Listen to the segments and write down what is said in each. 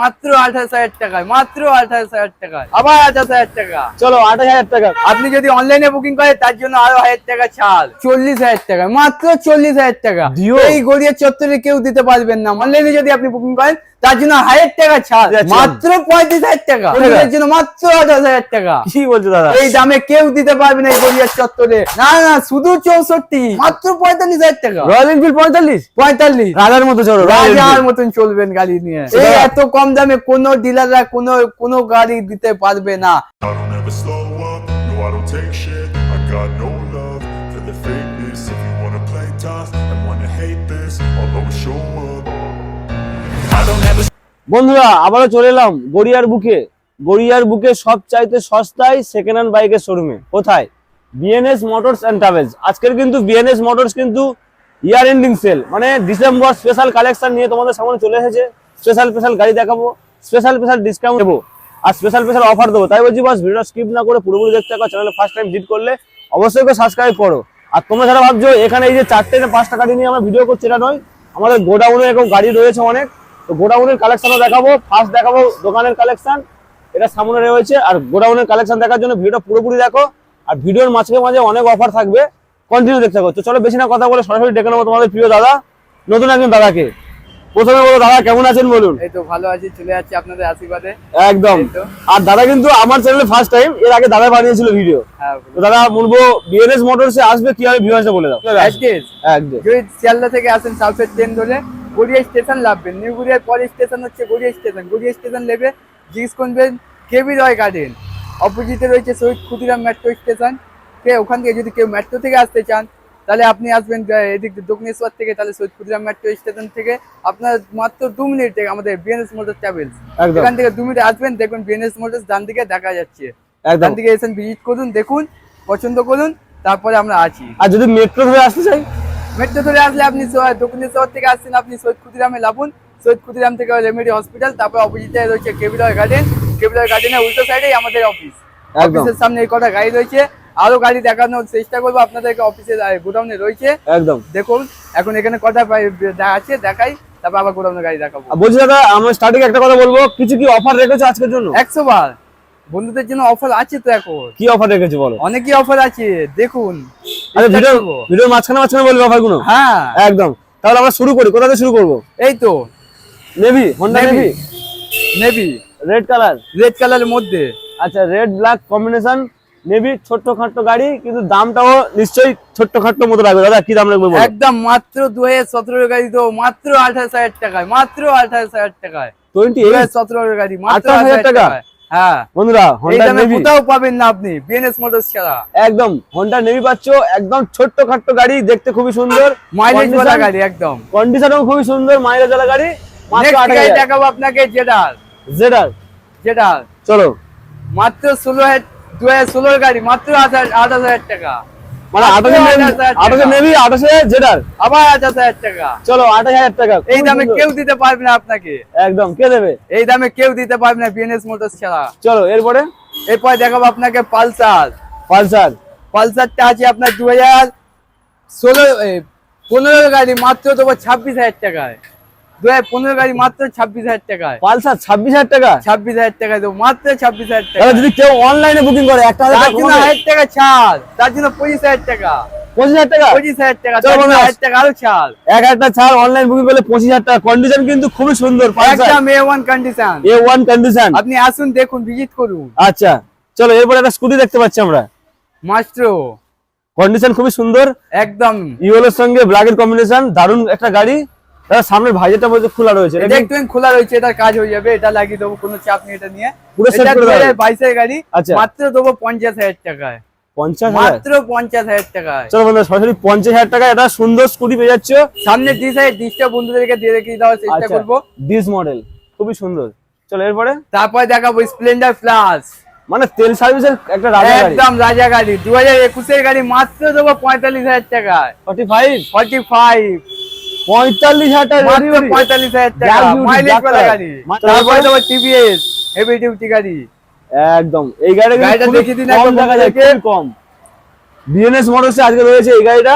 মাত্র আঠাশ হাজার টাকায় মাত্র আঠাশ হাজার টাকায়। আবার আঠাশ হাজার টাকা। চলো আঠাশ হাজার টাকা। আপনি যদি অনলাইনে বুকিং করেন তার জন্য আরও হাজার টাকা ছাড়। চল্লিশ হাজার টাকা মাত্র চল্লিশ হাজার টাকা। এই গড়িয়া চত্বরে কেউ দিতে পারবেন না। অনলাইনে যদি আপনি বুকিং করেন তার জন্য হাজার টাকা ছাড়। মাত্র পঁয়ত্রিশ হাজার টাকা। এর জন্য মাত্র আঠাশ হাজার টাকা। কি বলছো দাদা? এই দামে কেউ দিতে পারবে না এই গড়িয়ার চত্বরে। না না শুধু চৌষট্টি। মাত্র পঁয়তাল্লিশ হাজার টাকা। রয়্যাল এনফিল্ড পঁয়তাল্লিশ? পঁয়তাল্লিশ। রাজার মতো চলো রাজার মতন চলবেন গাড়ি নিয়ে। এই এত কম দামে কোনো ডিলাররা কোনো কোনো গাড়ি দিতে পারবে না। Show বন্ধুরা, আবারও চলে এলাম গড়িয়ার বুকে। গড়িয়ার বুকে সব চাইতে সস্তায় সেকেন্ড হ্যান্ড বাইকের শোরুমে কোথায়? বিএনএস মোটরস অ্যান্ড ট্রাভেলস আজকের কিন্তু বিএনএস মোটরস কিন্তু ইয়ার এন্ডিং সেল মানে ডিসেম্বর স্পেশাল কালেকশন নিয়ে তোমাদের সামনে চলে এসেছে। স্পেশাল স্পেশাল গাড়ি দেখাবো। স্পেশাল স্পেশাল ডিসকাউন্ট দেবো। আর স্পেশাল স্পেশাল অফার দেবো। তাই বলছি বাস ভিডিও স্কিপ না করে পুরোপুরি দেখতে থাকো। চ্যানেলে ফার্স্ট টাইম ভিজিট করলে অবশ্যই করে সাবস্ক্রাইব করো। আর তোমরা যারা ভাবছ, এখানে এই যে চারটে পাঁচটা গাড়ি নিয়ে আমরা ভিডিও করছি, এটা নয়। আমাদের গোডাউনে এরকম গাড়ি রয়েছে অনেক। তো গোডাউনের কালেকশনও দেখাবো ফার্স্ট দেখাবো দোকানের কালেকশন এটা সামনে রয়েছে আর গোডাউনের কালেকশন দেখার জন্য ভিডিওটা পুরোপুরি দেখো আর ভিডিওর মাঝে মাঝে অনেক অফার থাকবে কন্টিনিউ দেখতে থাকো। তো চলো বেশি না কথা বলে সরাসরি ডেকে নেব তোমাদের প্রিয় দাদা নতুন একজন দাদাকে। প্রথমে বলো দাদা কেমন আছেন বলুন? এই তো ভালো আছি চলে যাচ্ছি আপনাদের আশীর্বাদে। একদম। আর দাদা কিন্তু আমার চ্যানেলে ফার্স্ট টাইম এর আগে দাদা বানিয়েছিল ভিডিও হ্যাঁ তো দাদা বলব বিএনএস মোটরসে আসবে কি কীভাবে ভিউয়ার্সে বলে দাও। অ্যাড্রেস একদম। যদি শিয়ালদা থেকে আসেন সাউথের ট্রেন ধরে গড়িয়া স্টেশন লাভবেন নিউ গড়িয়ার পরের স্টেশন হচ্ছে গড়িয়া স্টেশন। গড়িয়া স্টেশন নেবে জিজ্ঞেস করবেন কেবি রয় গার্ডেন? অপোজিটে রয়েছে শহীদ ক্ষুদিরাম মেট্রো স্টেশন কে ওখান থেকে যদি কেউ মেট্রো থেকে আসতে চান তাহলে আপনি আসবেন এদিক দক্ষিণেশ্বর থেকে তাহলে শহীদ ক্ষুদিরাম মেট্রো স্টেশন থেকে। আপনার মাত্র দু মিনিট থেকে আমাদের বিএনএস মোটর ট্রাভেলস এখান থেকে দু মিনিট আসবেন দেখুন বিএনএস মোটরস ডান দিকে দেখা যাচ্ছে। ডান দিকে এসে ভিজিট করুন দেখুন পছন্দ করুন তারপরে আমরা আছি। আর যদি মেট্রো ধরে আসতে চাই মেট্রো ধরে আসলে আপনি স- দক্ষিণেশ্বর থেকে আসছেন আপনি সৈয়দ ক্ষুদিরামে লাভুন সৈয়দ ক্ষুদিরাম থেকে রেমেডি হসপিটাল তারপর অপোজিটে রয়েছে কেবিলয় গার্ডেন কেবিলয় গার্ডেনের উল্টো সাইডেই আমাদের অফিস অফিসের সামনে এই কটা গাড়ি রয়েছে। আরও গাড়ি দেখানোর চেষ্টা করব আপনাদেরকে অফিসের গোডাউনে রয়েছে। একদম। দেখুন এখন এখানে কটা আছে দেখাই তারপর আবার গোডাউনের গাড়ি দেখাবো। বলছি দাদা আমরা স্টার্টিং একটা কথা বলব কিছু কি অফার রেখেছো আজকের জন্য? একশো বার বন্ধুদের জন্য অফার আছে তো এখন। কি অফার রেখেছো বলো? অনেকই অফার আছে দেখুন। ভিডিও ভিডিওর মাঝখানে মাঝখানে বলবে হ্যাঁ। একদম। তাহলে আমরা শুরু করি। কোথা থেকে শুরু করব? এই তো। Navy Honda navy navy red colour red কালারের মধ্যে। আচ্ছা রেড ব্ল্যাক কম্বিনেশন নেভি ছোট্ট খাট্ট গাড়ি কিন্তু দামটাও নিশ্চয়ই ছোট্ট খাট্ট মতো লাগবে। দাদা কি দাম লাগবে একদম মাত্র দু হাজার সতেরো গাড়ি তো মাত্র আঠাশ হাজার টাকায় মাত্র আঠাশ হাজার টাকায়। টোয়েন্টি হাজার সতেরো গাড়ি মাত্র 28,000 আঠাশ টাকা? টাকায়। হ্যাঁ। বন্ধুরা হোন্ডা নেভি কোথাও পাবেন না আপনি বিএনএস মোটরস ছাড়া। একদম হোন্ডা নেভি পাচ্ছ একদম ছোট্ট খাট্ট গাড়ি দেখতে খুবই সুন্দর। মাইলেজ ওয়ালা গাড়ি একদম। কন্ডিশনও খুবই সুন্দর মাইলেজ ওয়ালা গাড়ি মাত্র নেক্সট আট গাড়ি হাজার দেখাবো আপনাকে জেডার জেডার জেডার চলো। মাত্র ষোলো হাজার দু হাজার ষোলোর গাড়ি মাত্র আঠাশ আঠাশ হাজার টাকা। মানে মাত্র আঠাশে নেভি 28,000 আঠাশে নেভি আঠাশে জেডার? আবার আঠাশ হাজার টাকা। চলো আঠাশ হাজার টাকা। এই দামে কেউ দিতে পারবে না আপনাকে। একদম কে দেবে? এই দামে কেউ দিতে পারবে না বিএনএস মোটরস ছাড়া। চলো এরপরে? এরপর দেখাবো আপনাকে পালসার। পালসার। পালসারটা আছে আপনার দু হাজার ষোলো পনেরো গাড়ি মাত্র দেবো ছাব্বিশ হাজার টাকায়। দু হাজার পনেরো গাড়ি মাত্র ছাব্বিশ হাজার টাকায়। পালসার ছাব্বিশ হাজার টাকা? ছাব্বিশ হাজার টাকায় দেবো মাত্র ছাব্বিশ হাজার টাকা। যদি কেউ অনলাইনে বুকিং করে একটা হাজার টাকা জন্য কমাবে? হাজার টাকা ছাড় তার জন্য পঁচিশ হাজার টাকা। পঁচিশ হাজার টাকা? পঁচিশ হাজার টাকা চলো তার জন্য বন্ধুরা। হাজার টাকা আরও ছাড়। এক হাজার ছাড় অনলাইন বুকিং করলে পঁচিশ হাজার টাকা। কন্ডিশন কিন্তু খুবই সুন্দর একদম A one condition A one condition আপনি আসুন দেখুন ভিজিট করুন। আচ্ছা চলো এরপরে একটা স্কুটি দেখতে পাচ্ছি আমরা। মাস্ট্র কন্ডিশন খুবই সুন্দর। একদম। ইউএলের সঙ্গে ব্ল্যাকের কম্বিনেশন দারুণ একটা গাড়ি। সামনের ভাইজাটা বলতে খোলা রয়েছে। এটা দেখবেন খোলা রয়েছে এটার কাজ হয়ে যাবে এটা লাগিয়ে দেবো কোনো চাপ নেই এটা নিয়ে। পুরো করে? বাইশের গাড়ি আচ্ছা। মাত্র দেবো পঞ্চাশ হাজার টাকায়। মাত্র পঞ্চাশ হাজার টাকায়। চলো বন্ধুরা সরাসরি পঞ্চাশ হাজার টাকা এটা সুন্দর স্কুটি পেয়ে যাচ্ছ। সামনে ডিস আছে ডিসটা বন্ধুদেরকে দিয়ে রেখে দেওয়ার চেষ্টা আচ্ছা করব। ডিস মডেল খুবই সুন্দর। চলো এরপরে? তারপর দেখাবো স্প্লেন্ডার প্লাস মানে তেল সার্ভিসের একটা রাজা গাড়ি। একদম রাজা গাড়ি। দু হাজার একুশের গাড়ি মাত্র দেবো পঁয়তাল্লিশ হাজার টাকায়। ফর্টি ফাইভ ফর্টি ফাইভ পঁয়তাল্লিশ হাজার। পঁয়তাল্লিশ হাজার টাকা। মাইলেজ? টিভিএস হেভি ডিউটি গাড়ি। একদম। এই গাড়িটা গাড়িটা দিন কম দেখা যায়। কম। বিএনএস মোটরসে আজকে রয়েছে এই গাড়িটা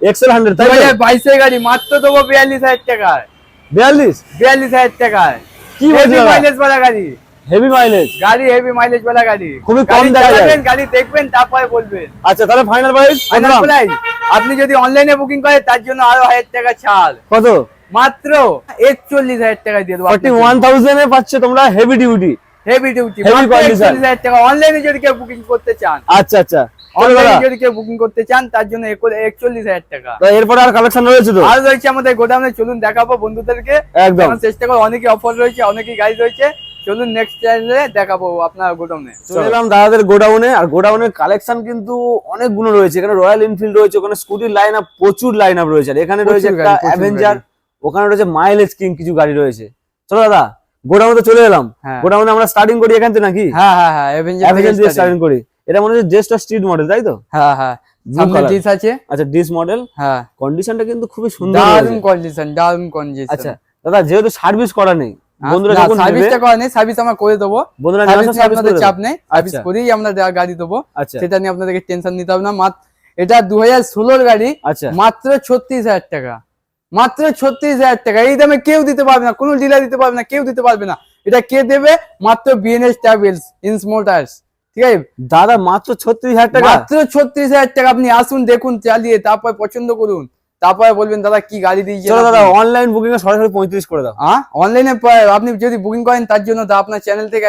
এক্সেল হান্ড্রেড তাই বাইশের গাড়ি মাত্র দেবো বিয়াল্লিশ হাজার টাকায়। বিয়াল্লিশ? বিয়াল্লিশ হাজার টাকায়। কি বলছো? মাইলেজ वाला গাড়ি। হেভি মাইলেজ গাড়ি হেভি মাইলেজ वाला গাড়ি। খুবই কম দেখা যায়। গাড়ি দেখবেন তারপরে বলবেন। আচ্ছা তাহলে ফাইনাল প্রাইস Final price, আপনি যদি অনলাইনে বুকিং করেন তার জন্য আরও হাজার টাকা ছাড়। কত? মাত্র একচল্লিশ হাজার টাকা দিয়ে দেবো ফর্টি ওয়ান থাউজেন্ড এ পাচ্ছে তোমরা হেভি ডিউটি হেভি ডিউটি হাজার টাকা। অনলাইনে যদি কেউ বুকিং করতে চান। আচ্ছা আচ্ছা। অনলাইনে যদি কেউ বুকিং করতে চান তার জন্য একচল্লিশ হাজার টাকা। তো এরপরে আর কালেকশন রয়েছে তো? আর রয়েছে আমাদের গোদামে চলুন দেখাবো বন্ধুদেরকে। একদম। চেষ্টা করব অনেকে অফার রয়েছে অনেকেই গাড়ি রয়েছে। চলুন নেক্সট চ্যানেলে দেখাবো আপনার গোদামে চলে এলাম দাদাদের গোডাউনে আর গোডাউনের কালেকশন কিন্তু অনেকগুলো রয়েছে। এখানে রয়্যাল এনফিল্ড রয়েছে ওখানে স্কুটির লাইন আপ প্রচুর লাইন আপ রয়েছে। আর এখানে রয়েছে একটা অ্যাভেঞ্জার ওখানে রয়েছে মাইলেজ কিং কিছু গাড়ি রয়েছে। চলো দাদা গোডাউনে চলে এলাম। হ্যাঁ। গোডাউনে আমরা স্টার্টিং করি এখান থেকে নাকি? হ্যাঁ হ্যাঁ হ্যাঁ অ্যাভেঞ্জার দিয়ে স্টার্টিং করি। এটা মনে হচ্ছে জেস্ট স্ট্রিট মডেল তাই তো? হ্যাঁ হ্যাঁ। ডিস আছে। আচ্ছা ডিস মডেল হ্যাঁ। কন্ডিশনটা কিন্তু খুবই সুন্দর কন্ডিশন আচ্ছা দাদা যেহেতু সার্ভিস করা নেই বন্ধুরা যখন সার্ভিসটা করা নেই সার্ভিস আমরা করে দেবো। বন্ধুরা সার্ভিস নেওয়ার নিয়ে সার্ভিস আপনাদের চাপ নেই। সার্ভিস আচ্ছা। করেই আমরা গাড়ি দেবো আচ্ছা। সেটা নিয়ে আপনাদেরকে টেনশন নিতে হবে না। মাত্র এটা দু হাজার ষোলোর গাড়ি আচ্ছা। মাত্র ছত্রিশ হাজার টাকা। মাত্র ছত্রিশ হাজার টাকা। এই দামে কেউ দিতে পারবে না কোনো ডিলার দিতে পারবে না কেউ দিতে পারবে না। এটা কে দেবে? মাত্র বিএনএস ট্রাভেলস ইনস মোটরস ঠিক আছে? দাদা মাত্র ছত্রিশ হাজার টাকা? মাত্র ছত্রিশ হাজার টাকা। আপনি আসুন দেখুন চালিয়ে তারপর পছন্দ করুন। তারপরে বলবেন দাদা কি গাড়ি দিয়েছে চলো দাদা অনলাইন বুকিং এ সরাসরি পঁয়ত্রিশ করে দাও। হ্যাঁ অনলাইনে আপনি যদি বুকিং করেন তার জন্য আপনার চ্যানেল থেকে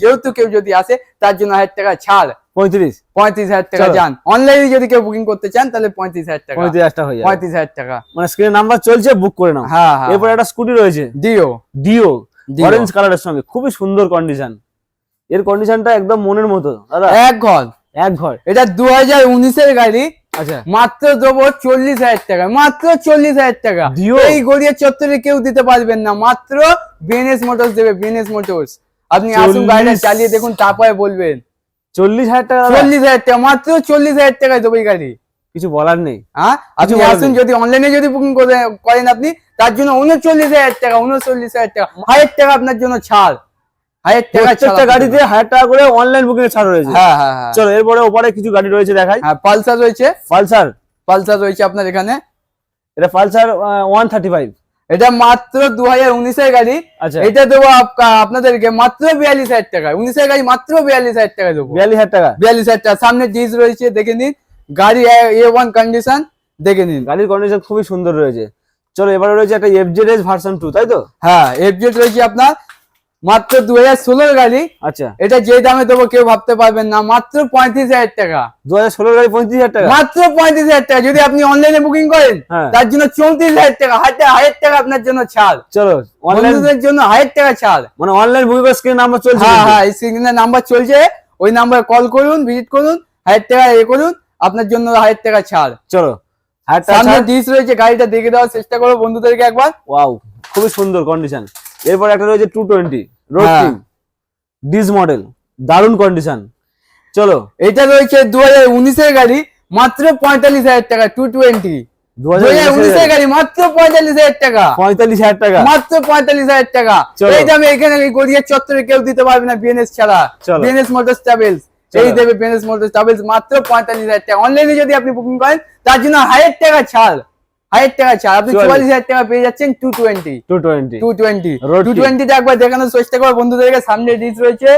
যেহেতু কেউ যদি আসে তার জন্য হাজার টাকা ছাড়। পঁয়ত্রিশ। পঁয়ত্রিশ হাজার টাকা। যান। অনলাইনে যদি কেউ বুকিং করতে চান তাহলে পঁয়ত্রিশ হাজার টাকা। পঁয়ত্রিশ হাজার টাকা হয়ে পঁয়ত্রিশ হাজার টাকা। মানে স্ক্রিনে নাম্বার চলছে বুক করে নাও। হ্যাঁ হ্যাঁ এরপর একটা স্কুটি রয়েছে। Deo deo. অরেঞ্জ কালারের সঙ্গে। খুবই সুন্দর কন্ডিশন এর কন্ডিশনটা একদম মনের মতো। দাদা। এক ঘর। এক ঘর। এটা দু হাজার উনিশের গাড়ি। আচ্ছা। মাত্র দেবো চল্লিশ হাজার টাকা। মাত্র চল্লিশ হাজার টাকা। এই গড়িয়া চত্বরে কেউ দিতে পারবেন না। মাত্র বিএনএস মোটরস দেবে বিএনএস মোটরস আপনি আসুন 40 গাড়িটা চালিয়ে দেখুন তারপরে বলবেন। চল্লিশ হাজার টাকা? চল্লিশ হাজার টাকা মাত্র চল্লিশ হাজার টাকায় দেবো এই গাড়ি। কিছু বলার নেই। হ্যাঁ? আপনি আসুন যদি অনলাইনে যদি বুকিং করেন আপনি তার জন্য উনচল্লিশ হাজার টাকা উনচল্লিশ হাজার টাকা। হাজার টাকা আপনার জন্য ছাড়। প্রত্যেকটা গাড়িতে। হাজার টাকা করে অনলাইন বুকিং এ ছাড় রয়েছে। হ্যাঁ হ্যাঁ হ্যাঁ। চলো এরপরে ওপরে কিছু গাড়ি রয়েছে দেখাই। হ্যাঁ পালসার রয়েছে। পালসার। পালসার রয়েছে আপনার এখানে। এটা পালসার ওয়ান থার্টি ফাইভ এটা মাত্র দু হাজার উনিশের গাড়ি। আচ্ছা। এটা দেবো আপনাদেরকে মাত্র বিয়াল্লিশ হাজার টাকা। উনিশের গাড়ি মাত্র বিয়াল্লিশ হাজার টাকা দেবো। বিয়াল্লিশ হাজার টাকা। বিয়াল্লিশ হাজার টাকা। সামনে ডিজ রয়েছে দেখে নিন। গাড়ি এ ওয়ান কন্ডিশন দেখে নিন। গাড়ির কন্ডিশন খুবই সুন্দর রয়েছে। চলো এবারে রয়েছে একটা এফজেড ভার্সন টু তাই তো? হ্যাঁ এফজেড রয়েছে আপনার। মাত্র দু হাজার ষোলোর গাড়ি। আচ্ছা। এটা যে দামে দেবো কেউ ভাবতে পারবেন না মাত্র পঁয়ত্রিশ হাজার টাকা। দু হাজার ষোলোর গাড়ি পঁয়ত্রিশ হাজার টাকা? মাত্র পঁয়ত্রিশ হাজার টাকা। যদি আপনি অনলাইনে বুকিং করেন হ্যাঁ। তার জন্য চৌত্রিশ হাজার টাকা। হাজার হাজার টাকা আপনার জন্য ছাড়। চলো অনলাইন বন্ধুদের জন্য হাজার টাকা ছাড়। মানে অনলাইন বুকিং করে স্ক্রিন নাম্বার চলছে হ্যাঁ। হ্যাঁ এই সিগন্যাল নাম্বার চলছে। ওই নাম্বারে কল করুন ভিজিট করুন হাজার টাকা এ করুন আপনার জন্য হাজার টাকা ছাড়। চলো সামনে ডিস রয়েছে গাড়িটা দেখে দেওয়ার চেষ্টা করো বন্ধুদেরকে একবার। ওয়াও খুবই সুন্দর কন্ডিশন এরপর একটা রয়েছে two twenty road. This model দারুণ কন্ডিশন চলো। এটা রয়েছে দু হাজার উনিশের গাড়ি মাত্র পঁয়তাল্লিশ হাজার টাকা টু টোয়েন্টি গাড়ি মাত্র পঁয়তাল্লিশ হাজার টাকা। পঁয়তাল্লিশ হাজার টাকা। মাত্র পঁয়তাল্লিশ হাজার টাকা। চলো। এই দামে এখানে চত্বরে কেউ দিতে পারবে না বিএনএস ছাড়া। চলো। বিএনএস মোটরস ট্রাভেলস এই দেবে বিএনএস মোটরস ট্রাভেলস মাত্র পঁয়তাল্লিশ হাজার টাকা। অনলাইনে যদি আপনি বুকিং করেন তার জন্য হাজার টাকা ছাড়। হাজার টাকা ছাড় আপনি চুয়াল্লিশ। হাজার টাকা পেয়ে যাচ্ছেন two twenty two twenty two twenty two টোয়েন্টিতে একবার দেখানোর চেষ্টা করো বন্ধুদেরকে সামনে ডিস রয়েছে।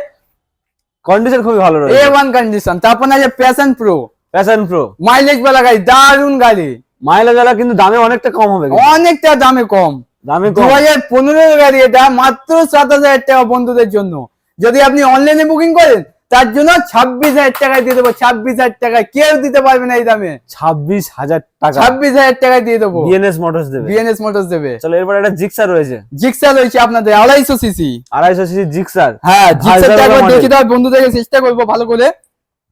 কন্ডিশন খুবই ভালো এ রয়েছে ওয়ান কন্ডিশন তারপর আছে Passion Pro Passion Pro mileage বেলা গাড়ি দারুণ গাড়ি। মাইলেজ ওয়ালা কিন্তু দামে অনেকটা কম হবে অনেকটা দামে কম। দামে দু হাজার পনেরো গাড়ি এটা মাত্র সাতাশ হাজার টাকা বন্ধুদের জন্য। যদি আপনি অনলাইনে বুকিং করেন তার জন্য ছাব্বিশ হাজার টাকায় দিয়ে দেবো ছাব্বিশ হাজার টাকায়। কেউ দিতে পারবে না এই দামে। ছাব্বিশ হাজার টাকা। ছাব্বিশ হাজার টাকায় দিয়ে দেবো। বিএনএস মোটরস দেবে। বিএনএস মোটরস দেবে। চলো এরপর একটা জিক্সার রয়েছে। জিক্সা রয়েছে আপনাদের আড়াইশো সিসি আড়াইশো সিসি জিক্সার হ্যাঁ জিক্সারটা একবার। দেখে দেওয়ার বন্ধুদেরকে চেষ্টা করব ভালো করে।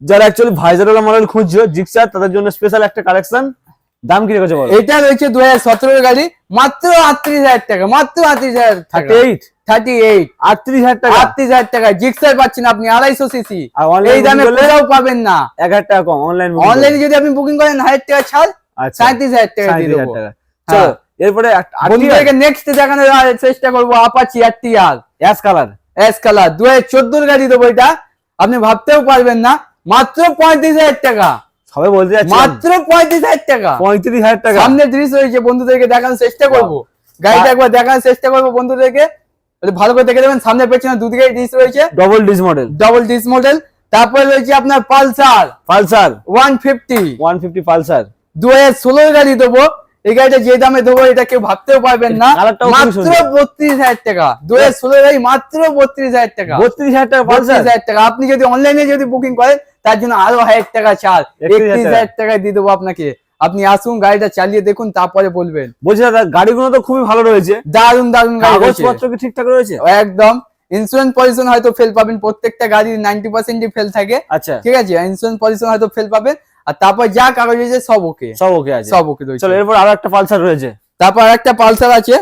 যারা অ্যাকচুয়ালি ভাইজারওয়ালা মডেল খুঁজছো জিক্সার তাদের জন্য স্পেশাল একটা কালেকশন দাম কি রেখেছে বলো? এটা রয়েছে দু হাজার সতেরোর গাড়ি মাত্র আটত্রিশ হাজার টাকা মাত্র আটত্রিশ হাজার থার্টি এইট থার্টি এইট আটত্রিশ হাজার টাকা। আটত্রিশ হাজার টাকা। জিক্সার পাচ্ছেন আপনি আড়াইশো সিসি এই দামে কোথাও পাবেন না। এক হাজার টাকা কম অনলাইন অনলাইনে যদি আপনি বুকিং করেন হাজার টাকা ছাড় সাঁত্রিশ হাজার টাকা দিয়ে দেবো। চলো এরপরে বন্ধুদেরকে নেক্সট দেখানোর চেষ্টা করব আপাচি আর টিআর অ্যাশ কালার কালার দু হাজার চোদ্দোর গাড়ি দেবো এটা। আপনি ভাবতেও পারবেন না। মাত্র পঁয়ত্রিশ হাজার টাকা। সবাই বলতে মাত্র পঁয়ত্রিশ হাজার টাকা। পঁয়ত্রিশ হাজার টাকা। সামনে দৃশ্য রয়েছে বন্ধুদেরকে দেখানোর চেষ্টা করব। গাড়িটা একবার দেখানোর চেষ্টা করব বন্ধুদেরকে। ভালো করে দেখে দেবেন সামনে পেছনে দুদিকে ডিস রয়েছে। Double disc model double disc model তারপরে রয়েছে আপনার Pulsar. Pulsar. One fifty one fifty Pulsar. দু হাজার গাড়ি দেবো। এই গাড়িটা যে দামে দেবো এটা কেউ ভাবতেও পারবেন না। মাত্র বত্রিশ হাজার টাকা। দু হাজার ষোলোর গাড়ি মাত্র বত্রিশ হাজার টাকা। বত্রিশ হাজার টাকা বত্রিশ হাজার টাকা। আপনি যদি অনলাইনে যদি বুকিং করেন তার জন্য আরও হাজার টাকা ছাড়। একত্রিশ হাজার টাকায় দিয়ে দেবো আপনাকে। আপনি আসুন গাড়িটা চালিয়ে দেখুন তারপরে বলবেন। বলছি দাদা গাড়িগুলো তো খুবই ভালো রয়েছে। দারুণ দারুণ কাগজপত্র কি ঠিকঠাক রয়েছে? একদম। ইন্স্যুরেন্স পলিউশন হয়তো ফেল পাবেন প্রত্যেকটা গাড়ির নাইনটি পার্সেন্টই ফেল থাকে। আচ্ছা। ঠিক আছে? ইন্স্যুরেন্স পলিউশন হয়তো ফেল পাবেন। আর তারপর যা কাগজ রয়েছে সব ওকে সব ওকে আছে। সব ওকে রয়েছে। চলো এরপর আরও একটা পালসার রয়েছে। তারপর আর একটা পালসার আছে।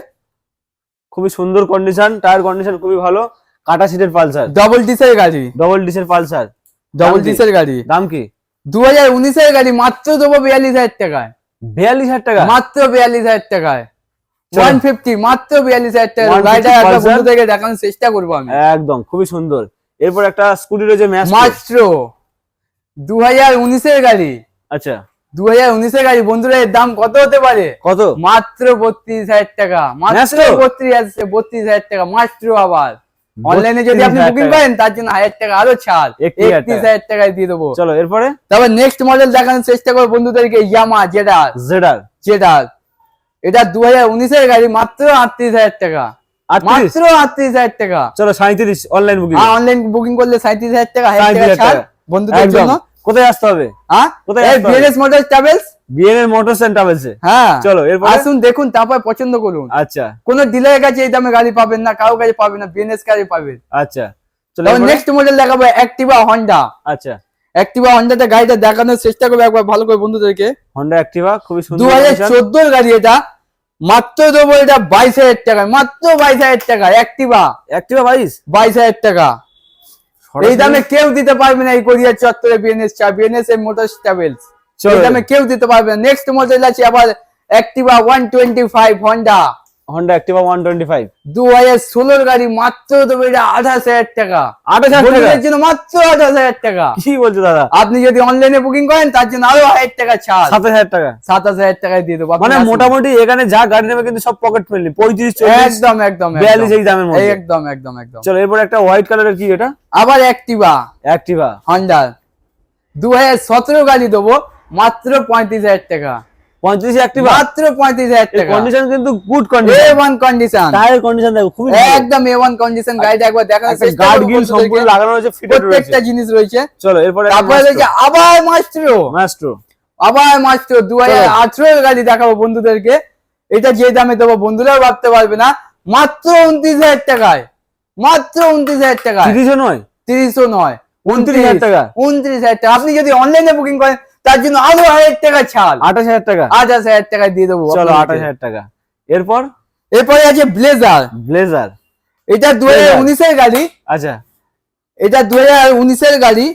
খুবই সুন্দর কন্ডিশন টায়ার কন্ডিশন খুবই ভালো। কাটা সিটের পালসার। ডবল ডিসের গাড়ি। ডবল ডিসের পালসার। ডবল ডিসের গাড়ি। দাম কি? দু হাজার উনিশের গাড়ি মাত্র দেবো বিয়াল্লিশ হাজার টাকায়। বিয়াল্লিশ হাজার টাকা? মাত্র বিয়াল্লিশ হাজার টাকায়। ওয়ান ফিফটি মাত্র বিয়াল্লিশ হাজার টাকা গাড়িটা একটা Pulsar। বন্ধুদেরকে দেখানোর চেষ্টা করব আমি। একদম খুবই সুন্দর। এরপর একটা স্কুটি রয়েছে মাত্র দু হাজার উনিশের গাড়ি। আচ্ছা। দু হাজার উনিশের গাড়ি বন্ধুরা এর দাম কত হতে পারে? কত? মাত্র বত্রিশ হাজার টাকা। মাত্র বত্রিশ বত্রিশ হাজার টাকা। মাত্র আবার। অনলাইনে যদি আপনি বুকিং করেন তার জন্য হাজার টাকা আরও ছাড়। 31,000 একত্রিশ হাজার টাকায় দিয়ে দেবো। চলো এরপরে? তারপর নেক্সট মডেল দেখানোর চেষ্টা করব বন্ধুদেরকে ইয়ামা জেডা জেডার জেডার এটা দু হাজার উনিশের গাড়ি মাত্র আটত্রিশ হাজার টাকা। মাত্র আটত্রিশ হাজার টাকা। চলো সাঁত্রিশ অনলাইন বুকিং অনলাইন বুকিং করলে সাঁত্রিশ হাজার টাকা হাজার টাকা 37,000 ছাড় টাকা। বন্ধুদের জন্য। কোথায় আসতে হবে? হ্যাঁ কোথায় এই বিএনএস মোটর ট্রাভেলস বিএনএর মোটর সেন্টার বলছে হ্যাঁ। চলো, এরপরে? আসুন দেখুন তারপর পছন্দ করুন। আচ্ছা। কোন ডিলারের কাছে এই দামে গাড়ি পাবেন না কারও কাছে পাবেন না বিএনএস গাড়ি পাবেন। আচ্ছা। চলো নেক্সট মডেল দেখাবো অ্যাক্টিভা হন্ডা আচ্ছা। অ্যাক্টিভা হন্ডাতে গাড়িটা দেখানোর চেষ্টা করব একবার ভালো করে বন্ধুদেরকে। হন্ডা অ্যাক্টিভা খুবই সুন্দর দু হাজার চোদ্দোর গাড়ি এটা। মাত্র দেবো এটা বাইশ হাজার টাকা মাত্র বাইশ হাজার টাকা অ্যাক্টিভা অ্যাক্টিভা বাইশ? বাইশ হাজার টাকা। এই দামে কেউ দিতে পারবে না এই গড়িয়া চত্বরে বিএনএস চা বিএনএস এর মোটর চলো। এই দামে কেউ দিতে পারবে না। নেক্সট মডেল আছে আবার Activa one twenty five Honda Honda Activa one twenty five দু হাজার ষোলোর গাড়ি মাত্র দেবো এটা আঠাশ হাজার টাকা। আঠাশ হাজার টাকা? বন্ধুদের জন্য মাত্র আঠাশ হাজার টাকা। কি বলছো দাদা? আপনি যদি অনলাইনে বুকিং করেন তার জন্য আরও হাজার টাকা ছাড়। সাতাশ হাজার টাকা? সাতাশ হাজার টাকায় দিয়ে দেবো। মানে মোটামুটি এখানে যা গাড়ি নেবে কিন্তু সব পকেট ফ্রেন্ডলি পঁয়ত্রিশ চল্লিশ একদম একদম একদম। বিয়াল্লিশ এই দামের মধ্যে। একদম একদম একদম। চলো এরপর একটা হোয়াইট কালারের কি এটা? আবার অ্যাক্টিভা অ্যাক্টিভা হন্ডা দু হাজার সতেরো গাড়ি দেবো মাত্র পঁয়ত্রিশ হাজার টাকা। পঁয়ত্রিশ অ্যাক্টিভা মাত্র টাকা। কন্ডিশন কিন্তু good a condition one condition tyre condition দেখো খুবই ভালো। একদম এ কন্ডিশন গাড়িটা একবার দেখানোর একটা গার্ড গিল সম্পূর্ণ লাগানো রয়েছে ফিটেড রয়েছে। প্রত্যেকটা জিনিস রয়েছে। চলো এরপরে তারপরে রয়েছে আবার মাস্ট্রো মাস্ট্রো আবার মাস্ট্রো দু হাজার আঠেরোর গাড়ি দেখাবো বন্ধুদেরকে। এটা যে দামে দেবো বন্ধুরাও ভাবতে পারবে না। মাত্র উনত্রিশ হাজার টাকায়। মাত্র উনত্রিশ হাজার টাকায়। তিরিশও নয়। তিরিশও নয়। 29,000 টাকা। উনত্রিশ। হাজার টাকা। আপনি যদি অনলাইনে বুকিং করেন তার জন্য আরও হাজার টাকা ছাড়। আঠাশ হাজার টাকা? আঠাশ হাজার টাকা দিয়ে দেবো চলো আঠাশ হাজার টাকা। এরপর? এরপরে আছে ব্লেজার। ব্লেজার। এটা দু হাজার উনিশের গাড়ি। আচ্ছা। এটা দু হাজার উনিশের গাড়ি।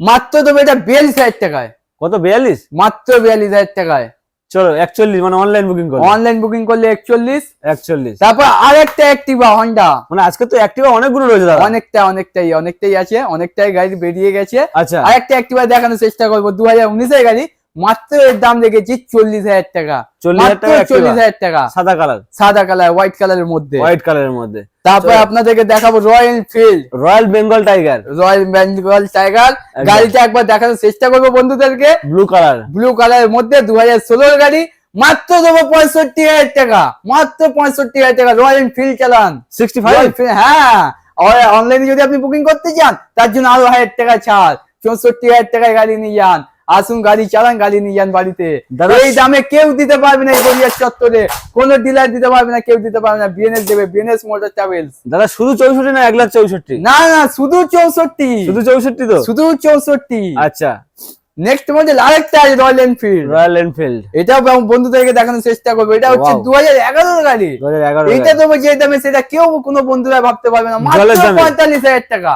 মাত্র তবে এটা বিয়াল্লিশ হাজার টাকায়। কত বিয়াল্লিশ? মাত্র বিয়াল্লিশ হাজার টাকায়। চলো একচল্লিশ মানে অনলাইন বুকিং করলে অনলাইন বুকিং করলে একচল্লিশ। একচল্লিশ। তারপর আরেকটা অ্যাক্টিভা হন্ডা মানে আজকে তো অ্যাক্টিভা অনেকগুলো রয়েছে দাদা। অনেকটা অনেকটাই অনেকটাই আছে অনেকটাই গাড়ি বেরিয়ে গেছে। আচ্ছা। আরেকটা অ্যাক্টিভা দেখানোর চেষ্টা করব দু হাজার উনিশের গাড়ি। মাত্র এর দাম রেখেছি চল্লিশ হাজার টাকা। 40,000 মাত্র টাকা Activa। চল্লিশ হাজার টাকা। সাদা কালার সাদা কালার হোয়াইট কালারের মধ্যে। হোয়াইট কালারের মধ্যে। তারপর আপনাদেরকে দেখাবো Royal Enfield royal Bengal tiger royal Bengal tiger গাড়িটা একবার দেখানোর চেষ্টা করব বন্ধুদেরকে। ব্লু কালার ব্লু কালারের মধ্যে দু হাজার ষোলোর গাড়ি। মাত্র দেবো পঁয়ষট্টি হাজার টাকা। মাত্র পঁয়ষট্টি হাজার টাকা রয়্যাল এনফিল্ড চালান। সিক্সটি ফাইভ হ্যাঁ। অনলাইনে যদি আপনি বুকিং করতে চান তার জন্য আরও হাজার টাকা ছাড়। চৌষট্টি হাজার টাকায় গাড়ি নিয়ে যান। আসুন গাড়ি চালান গাড়ি নিয়ে যান বাড়িতে। এই দামে কেউ দিতে পারবে না এই গড়িয়ার চত্বরে। কোন ডিলার দিতে পারবে না কেউ দিতে পারবে না। বিএনএস দেবে বিএনএস মোটর ট্রাভেলস দাদা শুধু চৌষট্টি না এক লাখ চৌষট্টি? না না শুধু চৌষট্টি। শুধু চৌষট্টি তো? শুধু চৌষট্টি। আচ্ছা। নেক্সট মডেল আরেকটা আছে রয়্যাল এনফিল্ড রয়্যাল এনফিল্ড এটাও বন্ধ- বন্ধুদেরকে দেখানোর চেষ্টা করব। এটা হচ্ছে. দু হাজার এগারোর গাড়ি। এইটা দেবো যে দামে সেটা কেউ কোনো বন্ধুরা ভাবতে পারবে না। মাত্র পঁয়তাল্লিশ হাজার টাকা।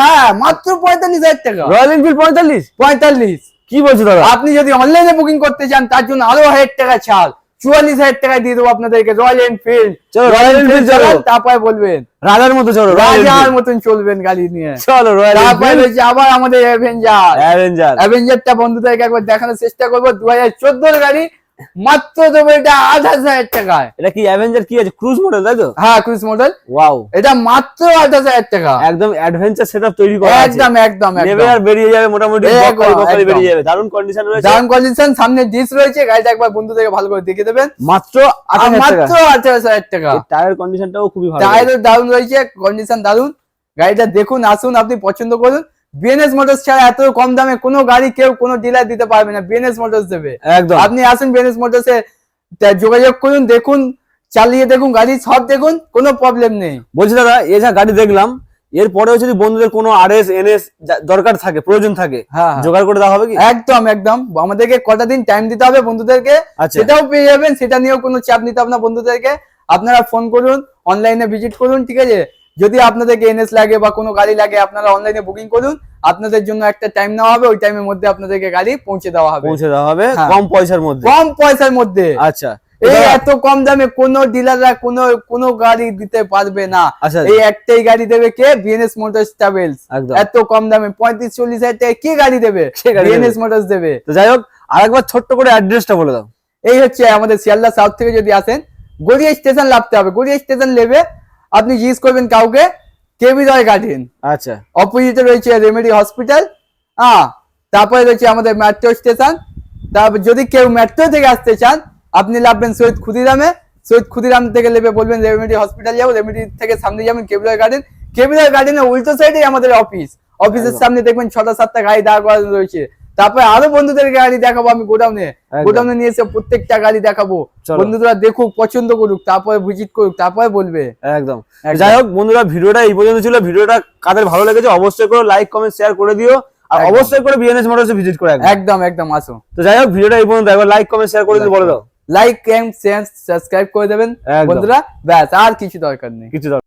হ্যাঁ মাত্র পঁয়তাল্লিশ হাজার টাকা। রয়্যাল এনফিল্ড পঁয়তাল্লিশ? পঁয়তাল্লিশ। কি বলছো দাদা? আপনি যদি অনলাইনে বুকিং করতে চান তার জন্য আরও হাজার টাকা ছাড়। চুয়াল্লিশ হাজার টাকা দিয়ে দেবো আপনাদেরকে রয়্যাল এনফিল্ড রয়্যাল এনফিল্ড চলো। তারপরে বলবেন। রাজার মতো চলো রাজার মতন চলবেন গাড়ি নিয়ে। চলো রয়্যাল তারপরে রয়েছে আবার আমাদের অ্যাভেঞ্জার অ্যাভেঞ্জার অ্যাভেঞ্জারটা বন্ধুদেরকে একবার দেখানোর চেষ্টা করব। দু হাজার চোদ্দোর গাড়ি মাত্র দেবো এটা আঠাশ হাজার টাকায়। এটা কি অ্যাভেঞ্জার কি আছে? ক্রুজ মডেল তাই তো? হ্যাঁ ক্রুজ মডেল ওয়াও এটা মাত্র আঠাশ হাজার টাকা। একদম অ্যাডভেঞ্চার সেটআপ তৈরি করা একদম একদম নেবে আর বেরিয়ে যাবে মোটামুটি একদম। বেরিয়ে যাবে। দারুণ কন্ডিশন রয়েছে। দারুণ কন্ডিশন সামনে ডিস রয়েছে গাড়িটা একবার বন্ধুদেরকে ভালো করে দেখে দেবেন। মাত্র মাত্র আঠাশ হাজার টাকা। টায়ার কন্ডিশনটাও খুবই ভালো। টায়ারের দারুণ রয়েছে কন্ডিশন দারুণ গাড়িটা দেখুন আসুন আপনি পছন্দ করুন। বিএনএস মোটরস ছাড়া এত কম দামে কোনো গাড়ি কেউ কোনো ডিলার দিতে পারবে না বিএনএস মোটরস দেবে। একদম। আপনি আসুন বিএনএস মোটরসে যোগাযোগ করুন দেখুন চালিয়ে দেখুন গাড়ি সব দেখুন কোনো প্রবলেম নেই। বলছি দাদা এ যা গাড়ি দেখলাম এরপরেও যদি বন্ধুদের কোনো আরএস এনএস দরকার থাকে প্রয়োজন থাকে হ্যাঁ হ্যাঁ। জোগাড় করে দেওয়া হবে কি? একদম একদম। আমাদেরকে কটা দিন টাইম দিতে হবে বন্ধুদেরকে আচ্ছা। সেটাও পেয়ে যাবেন সেটা নিয়েও কোনো চাপ নিতে হবে না বন্ধুদেরকে। আপনারা ফোন করুন অনলাইনে ভিজিট করুন ঠিক আছে? যদি আপনাদেরকে এনএস লাগে বা কোনো গাড়ি লাগে আপনারা অনলাইনে বুকিং করুন। আপনাদের জন্য একটা টাইম নেওয়া হবে ওই টাইমের মধ্যে আপনাদেরকে গাড়ি পৌঁছে দেওয়া হবে। পৌঁছে দেওয়া হবে হ্যাঁ। কম পয়সার মধ্যে। কম পয়সার মধ্যে। আচ্ছা। এই এত কম দামে কোনো ডিলাররা কোনো কোনো গাড়ি দিতে পারবে না। আচ্ছা। এই একটাই গাড়ি দেবে কে? বিএনএস মোটরস ট্রাভেলস এত কম দামে পঁয়ত্রিশ চল্লিশ হাজার টাকা কি গাড়ি দেবে? বিএনএস মোটরস দেবে? তো যাই হোক আরেকবার ছোট্ট করে অ্যাড্রেসটা বলে দাও। এই হচ্ছে আমাদের শিয়ালদা সাউথ থেকে যদি আসেন গড়িয়া স্টেশন লাভতে হবে। গড়িয়া স্টেশন নেবে আপনি জিজ্ঞেস করবেন কাউকে কেবি রয় গার্ডেন? আচ্ছা। অপোজিটে রয়েছে রেমেডি হসপিটাল হ্যাঁ তারপরে রয়েছে আমাদের মেট্রো স্টেশন তারপর যদি কেউ মেট্রো থেকে আসতে চান আপনি লাভবেন সৈয়দ ক্ষুদিরামে সৈয়দ ক্ষুদিরাম থেকে নেবে বলবেন রেমেডি হসপিটাল যাব রেমেডি থেকে সামনে যাবেন কেবিরয় গার্ডেন। কেবিরয় গার্ডেনের উল্টো সাইডে আমাদের অফিস অফিসের সামনে দেখবেন ছটা সাতটা গাড়ি দাঁড় করানো রয়েছে। তারপরে আরও বন্ধুদের গাড়ি দেখাবো আমি গোডাউনে। গোডাউনে নিয়ে এসে প্রত্যেকটা গাড়ি দেখাবো। বন্ধুরা দেখুক পছন্দ করুক তারপরে ভিজিট করুক তারপরে বলবে। একদম। যাই হোক বন্ধুরা ভিডিওটা এই পর্যন্ত ছিল। ভিডিওটা কাদের ভালো লেগেছে অবশ্যই করে লাইক কমেন্ট শেয়ার করে দিও। আর অবশ্যই করে বিএনএস মোটরসে ভিজিট করে একদম। একদম আসো। তো যাই হোক ভিডিওটা এই পর্যন্ত। একবার লাইক কমেন্ট শেয়ার করে দিতে বলে দাও। লাইক এন্ড শেয়ার সাবস্ক্রাইব করে দেবেন। বন্ধুরা ব্যাস আর কিছু দরকার নেই। কিছু দরকার